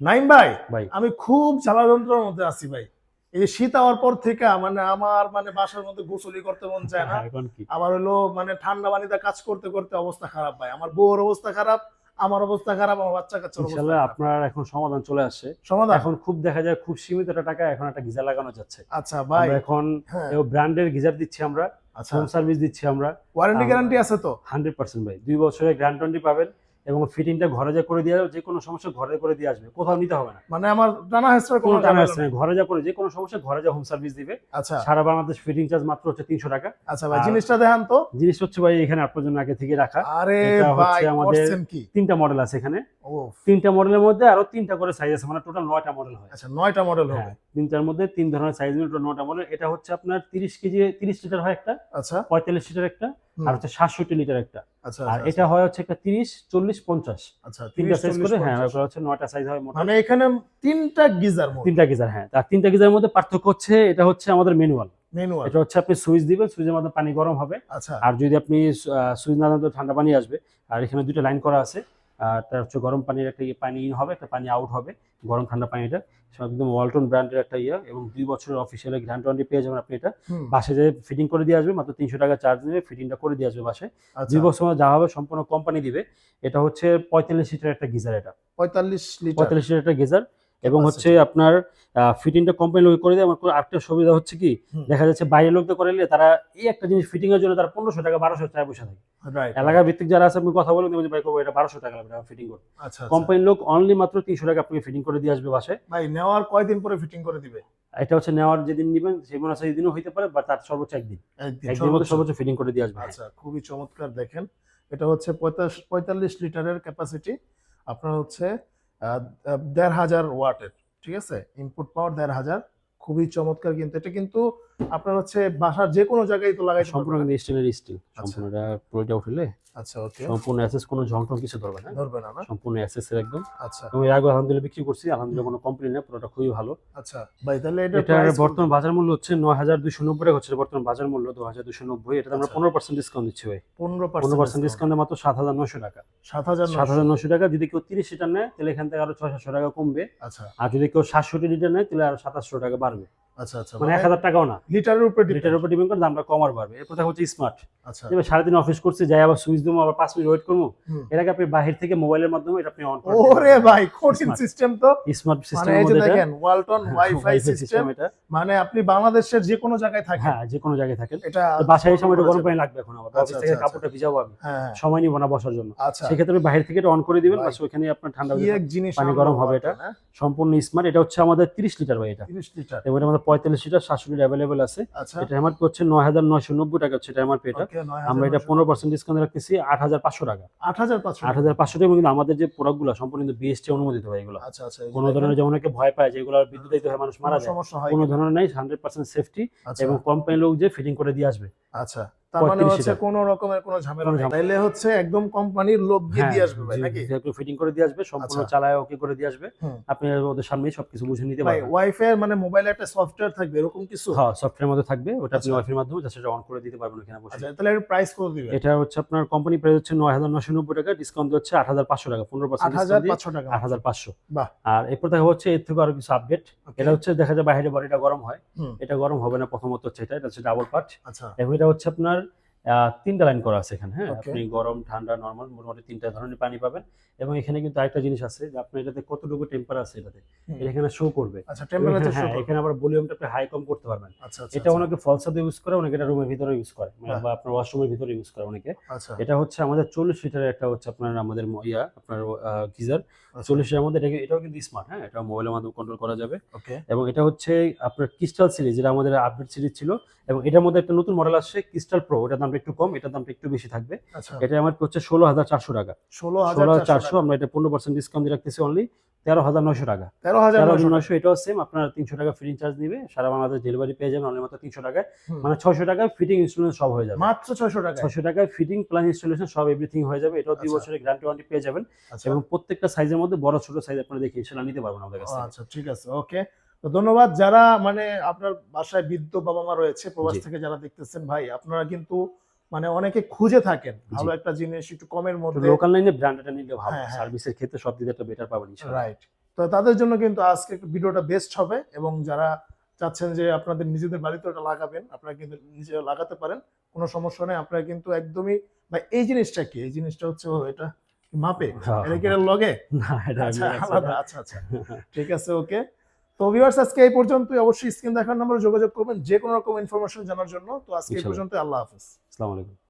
নাইম ভাই ভাই। আমি খুব জ্বালাযন্ত্রের মধ্যে আছি ভাই। এই শীত হওয়ার পর থেকে মানে আমার মানে বাসার মধ্যে গোসলি করতে মন চায় না। কি? আবার হলো মানে ঠান্ডা পানিতে কাজ করতে করতে অবস্থা খারাপ ভাই। আমার বউর অবস্থা খারাপ আমার অবস্থা খারাপ আমার বাচ্চা কাচ্চার অবস্থা। আপনার এখন সমাধান চলে আসছে। সমাধান? এখন খুব দেখা যায় খুব সীমিত একটা টাকা এখন একটা গিজার লাগানো যাচ্ছে। আচ্ছা ভাই। আমরা এখন হ্যাঁ। ব্র্যান্ডের গিজার দিচ্ছি আমরা আচ্ছা। হোম সার্ভিস দিচ্ছি আমরা। ওয়ারেন্টি গ্যারান্টি আছে তো? হান্ড্রেড পার্সেন্ট ভাই। দুই বছরের গ্যারান্টি পাবেন। এবং ফিটিংটা ঘরে যা করে দিয়ে যে কোনো সমস্যা ঘরে করে দিয়ে আসবে কোথাও নিতে হবে না। মানে আমার টানা হেসড়ার কোনো কোনো টানা ঝামেলা আসছে নেই। না ঘরে যা করে যে কোনো সমস্যা ঘরে যা হোম সার্ভিস দিবে। আচ্ছা। সারা বাংলাদেশ ফিটিং চার্জ মাত্র হচ্ছে তিনশো টাকা। আচ্ছা ভাই জিনিসটা দেখান তো। জিনিস হচ্ছে ভাই এখানে আপনার জন্য আগে থেকে রাখা। আরে হচ্ছে ভাই আমাদের- কি? তিনটা মডেল আছে এখানে। ও। তিনটা মডেলের মধ্যে আরও তিনটা করে সাইজ আছে মানে টোটাল নয়টা মডেল হয়। আচ্ছা নয়টা মডেল হবে। হ্যাঁ তিনটার মধ্যে তিন ধরনের সাইজ মিলে টোটাল নয়টা মডেল এটা হচ্ছে আপনার তিরিশ কেজি তিরিশ লিটার হয় একটা আচ্ছা। পঁয়তাল্লিশ লিটার একটা। আর হচ্ছে সাতষট্টি লিটার একটা। আচ্ছা আর আচ্ছা, এটা হয় হচ্ছে একটা তিরিশ চল্লিশ পঞ্চাশ। আচ্ছা তিনটা সাইজ করে হ্যাঁ ওগুলো হচ্ছে নয়টা সাইজ হয় মানে এখানে তিনটা গিজার তিনটা গিজার হ্যাঁ। আর তিনটা গিজারের মধ্যে পার্থক্য হচ্ছে এটা হচ্ছে আমাদের ম্যানুয়াল এটা হচ্ছে আপনি সুইচ দিবেন সুইচের মধ্যে পানি গরম হবে। আচ্ছা। আর যদি আপনি সুইচ না দেন তো ঠান্ডা পানি আসবে। আর এখানে দুটো লাইন করা আছে। তার হচ্ছে গরম পানির একটা ইয়ে পানি ইন হবে একটা পানি আউট হবে গরম ঠান্ডা পানিটা একদম ওয়ালটন ব্র্যান্ডের একটা ইয়ে এবং দুই বছরের অফিসিয়াল গ্র্যান্ড ওয়ারেন্টি পেয়ে যাবেন আপনি এটা। বাসে যে ফিটিং করে দিয়ে আসবে মাত্র তিনশো টাকা চার্জ নেবে ফিটিংটা করে দিয়ে আসবে বাসে আচ্ছা। দুই বছর সময় যা হবে সম্পূর্ণ কোম্পানি দিবে। এটা হচ্ছে পঁয়তাল্লিশ লিটার একটা গিজার এটা। পঁয়তাল্লিশ লিটার। পঁয়তাল্লিশ লিটার একটা গিজার। এবং হচ্ছে আপনার ফিটিংটা কোম্পানি লোক করে দেয়। আমার আরেকটা সুবিধা হচ্ছে কি? দেখা যাচ্ছে বাইরের লোকদের করে নিলে তারা এই একটা জিনিস ফিটিং এর জন্য তারা পনেরোশো টাকা বারোশো টাকা বসে থাকে এলাকার ভিত্তিক যারা আছে আপনি কথা বলেন ভাই এটা বারোশো টাকা লাগবে ফিটিং করতে। আচ্ছা আচ্ছা। কোম্পানির লোক অনলি মাত্র তিনশো টাকা আপনাকে ফিটিং করে দিয়ে আসবে বাসায়। ভাই নেওয়ার কয়দিন পরে ফিটিং করে দিবে? এটা হচ্ছে নেওয়ার যেদিন নেবেন সেই মনে সেই দিনও হইতে পারে বা তার সর্বোচ্চ একদিন। একদিন মধ্যে সর্বোচ্চ। ফিটিং করে দিয়ে আসবে। আচ্ছা খুবই চমৎকার দেখেন। এটা হচ্ছে পঁয়তাল্লিশ লিটারের ক্যাপাসিটি আপনার হচ্ছে দেড় হাজার ওয়াটের ঠিক আছে? ইনপুট পাওয়ার দেড় হাজার খুবই চমৎকার কিন্তু। এটা কিন্তু আপনার হচ্ছে বাসার যে কোনো জায়গায় তো লাগাই সম্পূর্ণ কিন্তু স্টিলের স্টিল সম্পূর্ণ এটা পুরোটা উঠলে আচ্ছা ওকে সম্পূর্ণ অ্যাসেস কোনো ঝং টং কিছু ধরবে না। ধরবে না না? সম্পূর্ণ অ্যাসেস এর একদম। আচ্ছা। এবং এর আগে আলহামদুলিল্লাহ বিক্রি করছি আলহামদুলিল্লাহ কোনো কমপ্লেন নেই পুরোটা খুবই ভালো। আচ্ছা ভাই তাহলে এটা এটার বর্তমান বাজার মূল্য হচ্ছে নয় হাজার দুশো নব্বই টাকা হচ্ছে বর্তমান বাজার মূল্য দু হাজার দুশো নব্বই এটা আমরা আচ্ছা। পনেরো পার্সেন্ট ডিসকাউন্ট দিচ্ছি ভাই। পনেরো পনেরো পার্সেন্ট পার্সেন্ট ডিসকাউন্টে মাত্র সাত হাজার নশো টাকা। সাত হাজার সাত হাজার নশো টাকা যদি কেউ তিরিশ লিটার নেয় তাহলে এখান থেকে আরও ছয় সাতশো টাকা কমবে। আচ্ছা। আর যদি কেউ সাতষট্টি লিটার নেয় তাহলে আরও সাতাশশো টাকা বাড়বে। আচ্ছা আচ্ছা মানে এক হাজার টাকাও না। লিটারের উপরে লিটারের উপর ডিপেন্ড করে দামটা কমার বাড়বে। এরপর দেখা হচ্ছে স্মার্ট আচ্ছা। যেমন সারাদিন অফিস করছে যাই আবার সুইচ দেবো আবার পাঁচ মিনিট ওয়েট করব। এর আগে আপনি বাহির থেকে মোবাইলের মাধ্যমে এটা আপনি অন ওরে ভাই কঠিন সিস্টেম তো। স্মার্ট সিস্টেম এই যে মধ্যে এটা- দেখেন ওয়ালটন ওয়াইফাই সিস্টেম এটা। মানে আপনি বাংলাদেশের যে কোনো জায়গায় থাকেন। হ্যাঁ যে কোনো জায়গায় থাকেন। এটা বাসায় একটু করা গরম পানি লাগবে এখন আমার আচ্ছা, অফিস থেকে আচ্ছা, কাপড়টা ভিজাবো আমি। হ্যাঁ হ্যাঁ। সময় নিব না বসার জন্য। আচ্ছা। সেক্ষেত্রে আপনি বাইরে থেকে এটা অন করে দিবেন. বাস ওখানে আপনার ঠান্ডা পানি গরম হবে এটা। সম্পূর্ণ স্মার্ট এটা হচ্ছে আমাদের তিরিশ লিটার ভাই এটা। 30 লিটার এবং আমাদের পঁয়তাল্লিশ লিটার সাতশো লিটার অ্যাভেলেবেল আছে। আচ্ছা। এটা আমার হচ্ছে নয় হাজার নয়শো নব্বই টাকা হচ্ছে এটা আমার পেটা। আমরা এটা পনেরো পার্সেন্ট ডিসকাউন্ট রাখতেছি আট হাজার পাঁচশো টাকা। 8500 আট হাজার পাঁচশো টাকা কিন্তু আমাদের যে প্রোডাক্টগুলো সম্পূর্ণ কিন্তু বিএসটি অনুমোদিত হয় এগুলো। আচ্ছা আচ্ছা কোনো ধরনের যেমন অনেকে ভয় পায় যে এগুলো বিদ্যুৎ হয় মানুষ মারা যায় সমস্যা হয় কোনো ধরনের নাই হান্ড্রেড পার্সেন্ট সেফটি এবং কোম্পানি লোক যে ফিটিং করে দিয়ে আসবে। আচ্ছা। তার মানে হচ্ছে। কোনো রকমের কোনো ঝামেলা নেই। তাইলে হচ্ছে একদম কোম্পানির লোক দিয়ে দিয়ে আসবে ভাই নাকি? ফিটিং করে দিয়ে আসবে সম্পূর্ণ আচ্ছা। চালায় ওকে করে দিয়ে আসবে। আপনি ওদের সামনেই সবকিছু বুঝে নিতে পারবেন। ওয়াইফাই মানে মোবাইলে একটা সফটওয়্যার থাকবে এরকম কিছু? হ্যাঁ সফটওয়্যার মধ্যে থাকবে ওটা আপনি আচ্ছা। ওয়াইফাই মাধ্যমে জাস্ট অন করে দিতে পারবেন ওখানে বসে। আচ্ছা তাহলে এর প্রাইস কত দিবেন? এটা হচ্ছে আপনার কোম্পানি প্রাইস হচ্ছে নয় হাজার নশো নব্বই টাকা ডিসকাউন্ট হচ্ছে আট হাজার পাঁচশো টাকা পনেরো পার্সেন্ট 8500 টাকা আট হাজার পাঁচশো। বাহ। আর এরপর দেখা হচ্ছে এর থেকে আরও কিছু আপডেট এটা হচ্ছে দেখা যায় বাইরে বডিটা গরম হয়। এটা গরম হবে না প্রথমত হচ্ছে এটা এটা হচ্ছে ডাবল পার্ট আচ্ছা। এবং এটা হচ্ছে আপনার তিনটা লাইন করা আছে এখানে হ্যাঁ? আপনি গরম ঠান্ডা নর্মাল মোটামুটি তিনটা ধরনের পানি পাবেন। এবং এখানে কিন্তু আরেকটা জিনিস আছে যে আপনার এটাতে কতটুকু টেম্পার আছে এটাতে। এটা এখানে শো করবে। আচ্ছা টেম্পারেচার হ্যাঁ এখানে আবার ভলিউমটা আপনি হাই কম করতে পারবেন। আচ্ছা আচ্ছা এটা অনেকে ফলসাতে ইউজ করে অনেকে এটা রুমের ভিতরে ইউজ করে মানে বা আপনার ওয়াশরুমের ভিতরে ইউজ করে অনেকে। আচ্ছা। এটা হচ্ছে আমাদের চল্লিশ লিটারের একটা হচ্ছে আপনার আমাদের ইয়া আপনার গিজার। আচ্ছা। চল্লিশ লিটারের মধ্যে এটা এটাও কিন্তু স্মার্ট হ্যাঁ? এটা মোবাইলের মাধ্যমে কন্ট্রোল করা যাবে। এবং এটা হচ্ছে আপনার ক্রিস্টাল সিরিজ যেটা আমাদের আপডেট সিরিজ ছিল। এবং এটার মধ্যে একটা নতুন মডেল আসছে ক্রিস্টাল প্রো এটার দামটা একটু কম এটার দামটা একটু বেশি থাকবে। আচ্ছা। এটা আমার হচ্ছে ষোলো হাজার চারশো টাকা। ষোলো হাজার চারশো আমরা এটা পনেরো পার্সেন্ট ডিসকাউন্ট দিয়ে রাখতেছি অনলি তেরো হাজার নশো টাকা। তেরো হাজার নয়শো এটাও সেম আপনার তিনশো টাকা ফিটিং চার্জ দিবে সারা বাংলাদেশ ডেলিভারি পেয়ে যাবেন অনলি মাত্র তিনশো টাকায়। মানে ছয়শো টাকায় ফিটিং ইনস্টলেশন সব হয়ে যাবে। মাত্র ছয়শো টাকা ছয়শো টাকায় ফিটিং প্লাস ইনস্টলেশন সব এভরিথিং হয়ে যাবে এটাও দুই আচ্ছা। বছরের গ্যারান্টি ওয়ারেন্টি পেয়ে যাবেন। আচ্ছা। এবং প্রত্যেকটা সাইজের মধ্যে বড় ছোট সাইজ আপনারা দেখে সেটা নিতে পারবেন আমাদের কাছ আচ্ছা ঠিক আছে ওকে তো ধন্যবাদ যারা মানে আপনার বাসায় বৃদ্ধ বাবা মা রয়েছে প্রবাস থেকে যারা দেখতেছেন ভাই আপনারা কিন্তু মানে অনেকে খুঁজে থাকেন ভালো একটা জিনিস একটু কমের মধ্যে। লোকাল লাইনে ব্র্যান্ডটা নিলে ভালো হ্যাঁ, হ্যাঁ। সার্ভিসের ক্ষেত্রে সব দিকে একটা বেটার পাবেন রাইট তো তাদের জন্য কিন্তু আজকে ভিডিওটা বেস্ট হবে এবং যারা চাচ্ছেন যে আপনাদের নিজেদের বাড়িতে ওটা লাগাবেন আপনারা কিন্তু নিজে লাগাতে পারেন কোনো সমস্যা নেই। আপনারা কিন্তু একদমই বা এই জিনিসটা কি? এই জিনিসটা হচ্ছে ও এটা মাপে? হ্যাঁ, এটা কি লগে না এটা আচ্ছা। আচ্ছা আচ্ছা। ঠিক আছে ওকে তো ভিউয়ার্স আজকে এই পর্যন্ত অবশ্যই স্ক্রিন দেখার নম্বরে যোগাযোগ করবেন যে কোনো রকম ইনফরমেশন জানার জন্য। তো আজকে এই পর্যন্ত আল্লাহ হাফেজ। আসসালামু আলাইকুম।